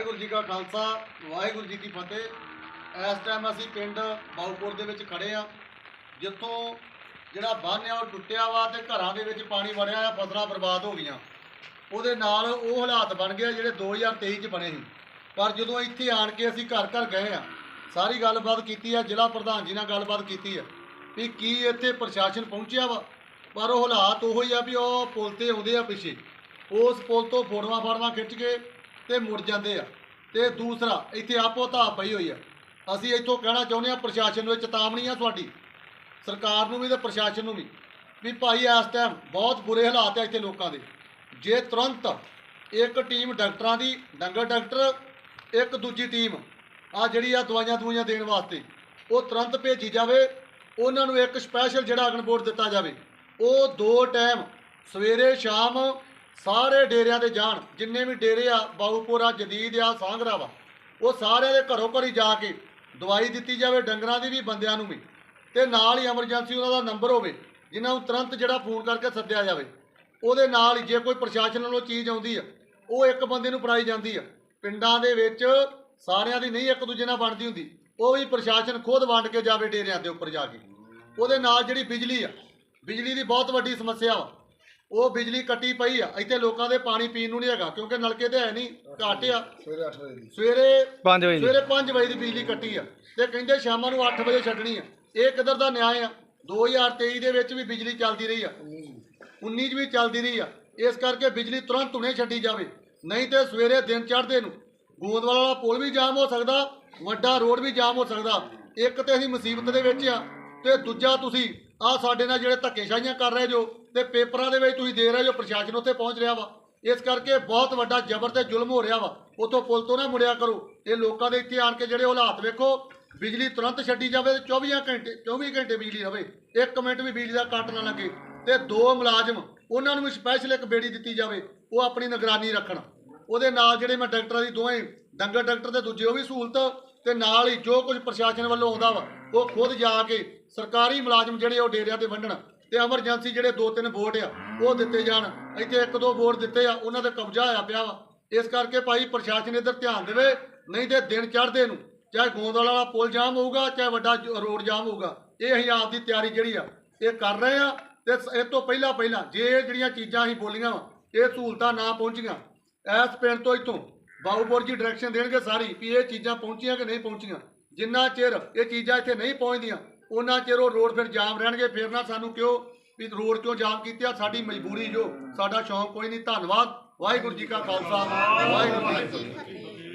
ਵਾਹਿਗੁਰੂ ਜੀ ਕਾ ਖਾਲਸਾ, ਵਾਹਿਗੁਰੂ ਜੀ ਕੀ ਫਤਿਹ। ਇਸ ਟਾਈਮ ਅਸੀਂ ਪਿੰਡ ਬਾਉਪੁਰ ਦੇ ਵਿੱਚ ਖੜੇ ਆ ਜਿੱਥੋਂ ਜਿਹੜਾ ਬੰਨ੍ਹ ਆ ਉਹ ਟੁੱਟਿਆ ਵਾ ਤੇ ਘਰਾਂ ਦੇ ਵਿੱਚ ਪਾਣੀ ਵੜਿਆ ਆ ਫਸਲਾਂ ਬਰਬਾਦ ਹੋ ਗਈਆਂ। ਉਹਦੇ ਨਾਲ ਉਹ ਹਾਲਾਤ ਬਣ ਗਏ ਜਿਹੜੇ 2023 ਚ ਬਣੇ ਸੀ। ਪਰ ਜਦੋਂ ਇੱਥੇ ਆਣ ਕੇ ਅਸੀਂ ਘਰ ਘਰ ਗਏ ਆ ਸਾਰੀ ਗੱਲਬਾਤ ਕੀਤੀ ਆ, ਜ਼ਿਲ੍ਹਾ ਪ੍ਰਧਾਨ ਜੀ ਨਾਲ ਗੱਲਬਾਤ ਕੀਤੀ ਆ ਵੀ ਕੀ ਇੱਥੇ ਪ੍ਰਸ਼ਾਸਨ ਪਹੁੰਚਿਆ ਵਾ। ਪਰ ਉਹ ਹਾਲਾਤ ਉਹੋ ਹੀ ਆ ਵੀ ਉਹ ਪੁਲ ਤੇ ਆਉਂਦੇ ਆ ਪਿੱਛੇ। ਉਸ ਪੁਲ ਤੋਂ ਫੋਟੋਆਂ ਫਾੜਵਾਂ ਖਿੱਚ ਕੇ ਤੇ ਮੁੜ ਜਾਂਦੇ ਆ। ਤੇ ਦੂਸਰਾ, ਇੱਥੇ ਆਪੋ ਧਾ ਪਈ ਹੋਈ ਆ। ਅਸੀਂ ਇੱਥੋਂ ਕਹਿਣਾ ਚਾਹੁੰਦੇ ਆ, ਪ੍ਰਸ਼ਾਸਨ ਨੂੰ ਇਹ ਚੇਤਾਵਨੀ ਆ ਤੁਹਾਡੀ। ਸਰਕਾਰ ਨੂੰ ਵੀ ਤੇ ਪ੍ਰਸ਼ਾਸਨ ਨੂੰ ਵੀ ਵੀ ਭਾਈ ਇਸ ਟਾਈਮ ਬਹੁਤ ਬੁਰੇ ਹਾਲਾਤ ਆ ਇੱਥੇ ਲੋਕਾਂ ਦੇ। ਜੇ ਤੁਰੰਤ ਇੱਕ ਟੀਮ ਡਾਕਟਰਾਂ ਦੀ, ਡੰਗਰ ਡਾਕਟਰ, ਇੱਕ ਦੂਜੀ ਟੀਮ ਆ ਜਿਹੜੀ ਆ ਦਵਾਈਆਂ ਦਵਾਈਆਂ ਦੇਣ ਵਾਸਤੇ, ਉਹ ਤੁਰੰਤ ਭੇਜੀ ਜਾਵੇ, ਉਹਨਾਂ ਨੂੰ ਇੱਕ ਸਪੈਸ਼ਲ ਜਿਹੜਾ ਅਗਨਬੋਰਡ ਦਿੱਤਾ ਜਾਵੇ। ਉਹ ਦੋ ਟਾਈਮ ਸਵੇਰੇ ਸ਼ਾਮ ਸਾਰੇ ਡੇਰਿਆਂ ਤੇ ਜਾਣ, ਜਿੰਨੇ ਵੀ ਡੇਰੇ ਆ ਬਾਉਪੁਰ ਆ ਜਦੀਦ ਆ ਸਾਂਗਰਾ ਵਾ ਉਹ ਸਾਰਿਆਂ ਦੇ ਘਰੋਂ ਘਰੀ ਜਾ ਕੇ ਦਵਾਈ ਦਿੱਤੀ ਜਾਵੇ ਡੰਗਰਾਂ ਦੀ ਵੀ, ਬੰਦਿਆਂ ਨੂੰ ਵੀ। ਤੇ ਨਾਲ ਹੀ ਐਮਰਜੈਂਸੀ ਉਹਨਾਂ ਦਾ ਨੰਬਰ ਹੋਵੇ, ਜਿਨ੍ਹਾਂ ਨੂੰ ਤੁਰੰਤ ਜਿਹੜਾ ਫੋਨ ਕਰਕੇ ਸੱਦਿਆ ਜਾਵੇ। ਉਹਦੇ ਨਾਲ ਹੀ ਜੇ ਕੋਈ ਪ੍ਰਸ਼ਾਸਨ ਵੱਲੋਂ ਚੀਜ਼ ਆਉਂਦੀ ਆ, ਉਹ ਇੱਕ ਬੰਦੇ ਨੂੰ ਫੜਾਈ ਜਾਂਦੀ ਆ। ਪਿੰਡਾਂ ਦੇ ਵਿੱਚ ਸਾਰਿਆਂ ਦੀ ਨਹੀਂ, ਇੱਕ ਦੂਜੇ ਨਾਲ ਬਣਦੀ ਹੁੰਦੀ। ਉਹ ਵੀ ਪ੍ਰਸ਼ਾਸਨ ਖੁਦ ਵੰਡ ਕੇ ਜਾਵੇ ਡੇਰਿਆਂ ਦੇ ਉੱਪਰ ਜਾ ਕੇ। ਉਹਦੇ ਨਾਲ ਜਿਹੜੀ ਬਿਜਲੀ ਆ, ਬਿਜਲੀ ਦੀ ਬਹੁਤ ਵੱਡੀ ਸਮੱਸਿਆ ਵਾ। ਉਹ ਬਿਜਲੀ ਕੱਟੀ ਪਈ ਆ ਇੱਥੇ ਲੋਕਾਂ ਦੇ ਪਾਣੀ ਪੀਣ ਨੂੰ ਨਹੀਂ ਹੈਗਾ ਕਿਉਂਕਿ ਨਲਕੇ ਤੇ ਹੈ ਨਹੀਂ ਘੱਟ ਆ। ਸਵੇਰੇ 8 ਵਜੇ ਦੀ। ਸਵੇਰੇ 5 ਵਜੇ ਦੀ। ਸਵੇਰੇ 5 ਵਜੇ ਦੀ ਬਿਜਲੀ ਕੱਟੀ ਆ ਤੇ ਕਹਿੰਦੇ ਸ਼ਾਮਾਂ ਨੂੰ 8 ਵਜੇ ਛੱਡਣੀ ਆ। ਇਹ ਕਿੱਧਰ ਦਾ ਨਿਆਂ ਆ? 2023 ਦੇ ਵਿੱਚ ਵੀ ਬਿਜਲੀ ਚੱਲਦੀ ਰਹੀ ਆ। 19 ਚ ਵੀ ਚੱਲਦੀ ਰਹੀ ਆ। ਇਸ ਕਰਕੇ ਬਿਜਲੀ ਤੁਰੰਤ ਹੁਣੇ ਛੱਡੀ ਜਾਵੇ ਨਹੀਂ ਤੇ ਸਵੇਰੇ ਦਿਨ ਚੜ੍ਹਦੇ ਨੂੰ। ਗੋਂਦਵਾਲ ਵਾਲਾ ਪੁਲ ਵੀ ਜਾਮ ਹੋ ਸਕਦਾ ਵੱਡਾ ਰੋਡ ਵੀ ਜਾਮ ਹੋ ਸਕਦਾ। ਇੱਕ ਤੇ ਅਸੀਂ ਮੁਸੀਬਤ ਦੇ ਵਿੱਚ ਆ ਤੇ ਦੂਜਾ ਤੁਸੀਂ ਆ ਸਾਡੇ ਨਾਲ ਜਿਹੜੇ ਧੱਕੇਸ਼ਾਹੀਆਂ ਕਰ ਰਹੇ ਜੋ, ਤੇ ਪੇਪਰਾਂ ਦੇ ਵਿੱਚ ਤੁਸੀਂ ਦੇ ਰਹੇ ਜੋ ਪ੍ਰਸ਼ਾਸਨ ਉੱਥੇ ਪਹੁੰਚ ਰਿਹਾ ਵਾ। ਇਸ ਕਰਕੇ ਬਹੁਤ ਵੱਡਾ ਜ਼ਬਰ ਤੇ ਜ਼ੁਲਮ ਹੋ ਰਿਹਾ ਵਾ। ਉਥੋਂ ਪੁਲ ਤੋਂ ਨਾ ਮੁੜਿਆ ਕਰੋ। ਇਹ ਲੋਕਾਂ ਦੇ ਇੱਥੇ ਆਣ ਕੇ ਜਿਹੜੇ ਹਾਲਾਤ ਵੇਖੋ, ਬਿਜਲੀ ਤੁਰੰਤ ਛੱਡੀ ਜਾਵੇ ਤੇ 24 ਘੰਟੇ 24 ਘੰਟੇ ਬਿਜਲੀ ਰਵੇ। 1 ਮਿੰਟ ਵੀ ਬਿਜਲੀ ਦਾ ਕੱਟ ਨਾ ਲੱਗੇ। ਤੇ ਦੋ ਮੁਲਾਜ਼ਮ, ਉਹਨਾਂ ਨੂੰ ਵੀ ਸਪੈਸ਼ਲ ਇੱਕ ਬੇੜੀ ਦਿੱਤੀ ਜਾਵੇ। ਉਹ ਆਪਣੀ ਨਿਗਰਾਨੀ ਰੱਖਣ। ਉਹਦੇ ਨਾਲ ਜਿਹੜੇ ਮੈਂ ਡਾਕਟਰਾਂ ਦੀ ਦੋਵੇਂ ਡੰਗਰ ਡਾਕਟਰ ਤੇ ਦੂਜੇ ਉਹ ਵੀ ਸਹੂਲਤ, ਤੇ ਨਾਲ ਹੀ ਜੋ ਕੁਝ ਪ੍ਰਸ਼ਾਸਨ ਵੱਲੋਂ ਆਉਂਦਾ ਵਾ, ਉਹ ਖੁਦ ਜਾ ਕੇ ਸਰਕਾਰੀ ਮੁਲਾਜ਼ਮ ਜਿਹੜੇ ਉਹ ਡੇਰਿਆਂ ਤੇ ਵੰਡਣ ਤੇ ਐਮਰਜੈਂਸੀ ਜਿਹੜੇ ਦੋ ਤਿੰਨ ਵੋਟ ਆ, ਉਹ ਦਿੱਤੇ ਜਾਣ। ਇੱਥੇ ਇੱਕ ਦੋ ਵੋਟ ਦਿੱਤੇ ਆ, ਉਹਨਾਂ ਦਾ ਕਬਜ਼ਾ ਹੋਇਆ ਪਿਆ ਵਾ। ਇਸ ਕਰਕੇ ਭਾਈ ਪ੍ਰਸ਼ਾਸਨ ਇੱਧਰ ਧਿਆਨ ਦੇਵੇ, ਨਹੀਂ ਤੇ ਦਿਨ ਚੜ੍ਹਦੇ ਨੂੰ, ਚਾਹੇ ਗੋਂਦਵਾਲ ਵਾਲਾ ਪੁਲ ਜਾਮ ਹੋਊਗਾ, ਚਾਹੇ ਵੱਡਾ ਰੋਡ ਜਾਮ ਹੋਊਗਾ, ਇਹ ਅਸੀਂ ਆਪ ਦੀ ਤਿਆਰੀ ਜਿਹੜੀ ਆ, ਇਹ ਕਰ ਰਹੇ ਆ ਤੇ ਸ- ਇਹ ਤੋਂ ਪਹਿਲਾਂ ਪਹਿਲਾਂ ਜੇ ਜਿਹੜੀਆਂ ਚੀਜ਼ਾਂ ਅਸੀਂ ਬੋਲੀਆਂ ਵਾ, ਇਹ ਸਹੂਲਤਾਂ ਨਾ ਪਹੁੰਚੀਆਂ, ਇਸ ਪਿੰਡ ਤੋਂ ਇੱਥੋਂ ਬਾਉਪੁਰ ਜੀ ਡਾਇਰੈਕਸ਼ਨ ਦੇਣਗੇ ਸਾਰੀ ਵੀ ਇਹ ਚੀਜ਼ਾਂ ਪਹੁੰਚੀਆਂ ਕਿ ਨਹੀਂ ਪਹੁੰਚੀਆਂ। ਜਿੰਨਾ ਚਿਰ ਇਹ ਚੀਜ਼ਾਂ ਇੱਥੇ ਨਹੀਂ ਪਹੁੰਚਦੀਆਂ ਉਹਨਾਂ ਚਿਰ ਉਹ ਰੋਡ ਫਿਰ ਜਾਮ ਰਹਿਣਗੇ, ਫਿਰ ਨਾ ਸਾਨੂੰ ਕਿਉਂ ਵੀ ਰੋਡ ਕਿਉਂ ਜਾਮ ਕੀਤੇ ਆ, ਸਾਡੀ ਮਜਬੂਰੀ ਜੋ, ਸਾਡਾ ਸ਼ੌਂਕ ਕੋਈ ਨਹੀਂ। ਧੰਨਵਾਦ। ਵਾਹਿਗੁਰੂ ਜੀ ਕਾ ਖਾਲਸਾ। ਵਾਹਿਗੁਰੂ ਜੀ ਕੀ ਫਤਿਹ।